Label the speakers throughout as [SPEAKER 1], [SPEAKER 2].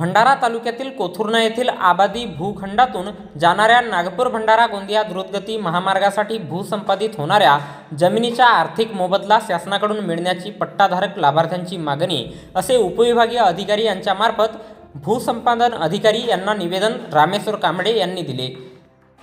[SPEAKER 1] भंडारा तालुक्यातील कोथुर्णा येथील आबादी भूखंडातून जाणाऱ्या नागपूर भंडारा गोंदिया द्रुतगती महामार्गासाठी भूसंपादित होणाऱ्या जमिनीचा आर्थिक मोबदला शासनाकडून मिळण्याची पट्टाधारक लाभार्थ्यांची मागणी असे उपविभागीय अधिकारी यांच्यामार्फत भूसंपादन अधिकारी यांना निवेदन रामेश्वर कांबळे यांनी दिले.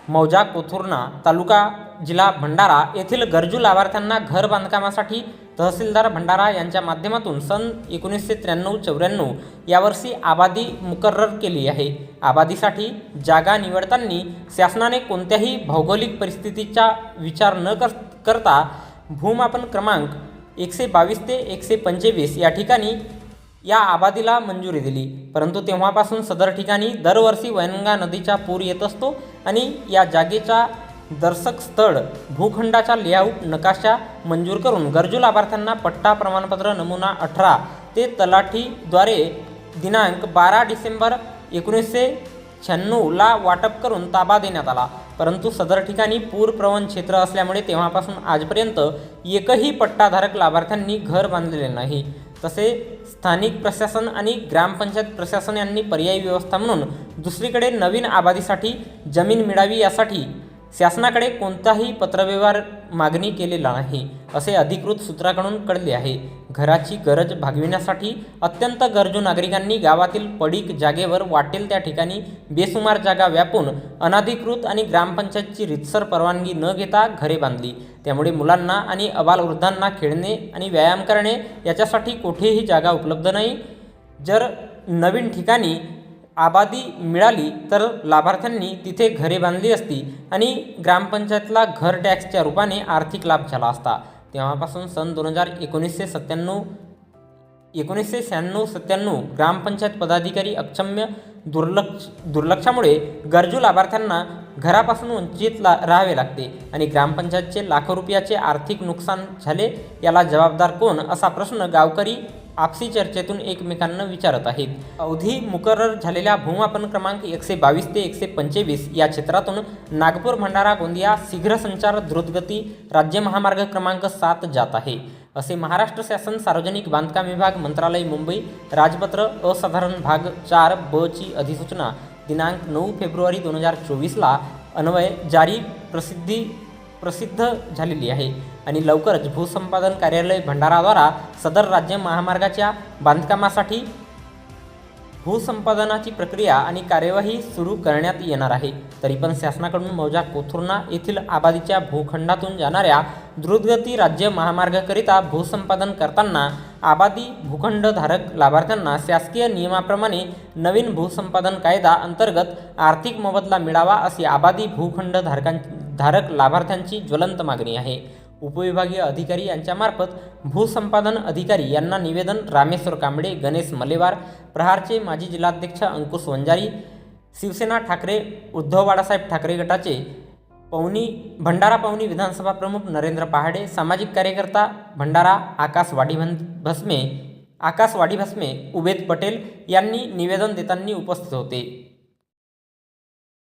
[SPEAKER 1] मौजा कोथुर्णा तालुका जिल्हा भंडारा येथील गरजू लाभार्थ्यांना घर बांधकामासाठी तहसीलदार भंडारा यांच्या माध्यमातून सन एकोणीसशे त्र्याण्णव चौऱ्याण्णव यावर्षी आबादी मुकर्रर केली आहे. आबादीसाठी जागा निवडताना शासनाने कोणत्याही भौगोलिक परिस्थितीचा विचार न कर करता भूमापन क्रमांक एकशे बावीस ते एकशे पंचवीस या ठिकाणी या आबादीला मंजुरी दिली. परंतु तेव्हापासून सदर ठिकाणी दरवर्षी वैनगंगा नदीचा पूर येत असतो आणि या जागेचा दर्शक स्थळ भूखंडाचा लेआउट नकाशा मंजूर करून गरजू लाभार्थ्यांना पट्टा प्रमाणपत्र नमुना अठरा ते तलाठीद्वारे दिनांक बारा डिसेंबर एकोणीसशे शहाण्णवला वाटप करून ताबा देण्यात आला. परंतु सदर ठिकाणी पूरप्रवण क्षेत्र असल्यामुळे तेव्हापासून आजपर्यंत एकही पट्टाधारक लाभार्थ्यांनी घर बांधलेले नाही. तसे स्थानिक प्रशासन आणि ग्रामपंचायत प्रशासन यांनी पर्यायी व्यवस्था म्हणून दुसरीकडे नवीन आबादीसाठी जमीन मिळावी यासाठी शासनाकडे कोणताही पत्रव्यवहार मागणी केलेला नाही असे अधिकृत सूत्राकडून कळले आहे. घराची गरज भागविण्यासाठी अत्यंत गरजू नागरिकांनी गावातील पडीक जागेवर वाटेल त्या ठिकाणी बेसुमार जागा व्यापून अनाधिकृत आणि ग्रामपंचायतची रितसर परवानगी न घेता घरे बांधली. त्यामुळे मुलांना आणि अबालवृद्धांना खेळणे आणि व्यायाम करणे याच्यासाठी कुठेही जागा उपलब्ध नाही. जर नवीन ठिकाणी आबादी मिळाली तर लाभार्थ्यांनी तिथे घरे बांधली असती आणि ग्रामपंचायतला घर टॅक्सच्या रूपाने आर्थिक लाभ झाला असता. तेव्हापासून सन दोन हजार एकोणीसशे सत्त्याण्णव एकोणीसशे शहाण्णव सत्त्याण्णव ग्रामपंचायत पदाधिकारी अक्षम्य दुर्लक्ष दुर्लक्षामुळे गरजू लाभार्थ्यांना घरापासून वंचित ला राहावे लागते आणि ग्रामपंचायतचे लाखो रुपयाचे आर्थिक नुकसान झाले याला जबाबदार कोण असा प्रश्न गावकरी आपसी चर्चेतून एकमेकांना विचारत आहेत. अवधी मुकर्रर झालेल्या भूमापन क्रमांक एकशे बावीस ते एकशे पंचवीस या क्षेत्रातून नागपूर भंडारा गोंदिया शीघ्र संचार द्रुतगती राज्य महामार्ग क्रमांक सात जात आहे. असे महाराष्ट्र शासन सार्वजनिक बांधकाम विभाग मंत्रालय मुंबई राजपत्र असाधारण भाग चार ब ची अधिसूचना दिनांक नऊ फेब्रुवारी दोन हजार चोवीसला अन्वय जारी प्रसिद्धी प्रसिद्ध झालेली आहे. आणि लवकरच भूसंपादन कार्यालय भंडाराद्वारा सदर राज्य महामार्गाच्या बांधकामासाठी भूसंपादनाची प्रक्रिया आणि कार्यवाही सुरू करण्यात येणार आहे. तरी पण शासनाकडून मौजा कोथुर्णा येथील आबादीच्या भूखंडातून जाणाऱ्या द्रुतगती राज्य महामार्गाकरिता भूसंपादन करताना आबादी भूखंडधारक लाभार्थ्यांना शासकीय नियमाप्रमाणे नवीन भूसंपादन कायदा अंतर्गत आर्थिक मोबदला मिळावा अशी आबादी भूखंडधारकां धारक लाभार्थ्यांची ज्वलंत मागणी आहे. उपविभागीय अधिकारी यांच्यामार्फत भूसंपादन अधिकारी यांना निवेदन रामेश्वर कांबळे गणेश मलेवार प्रहारचे माजी जिल्हाध्यक्ष अंकुश वंजारी शिवसेना ठाकरे उद्धव बाळासाहेब ठाकरे गटाचे पवनी भंडारा पवनी विधानसभा प्रमुख नरेंद्र पहाडे सामाजिक कार्यकर्ता भंडारा आकाश वाडीभन भस्मे आकाश वाडी भस्मे उबेद पटेल यांनी निवेदन देताना उपस्थित होते.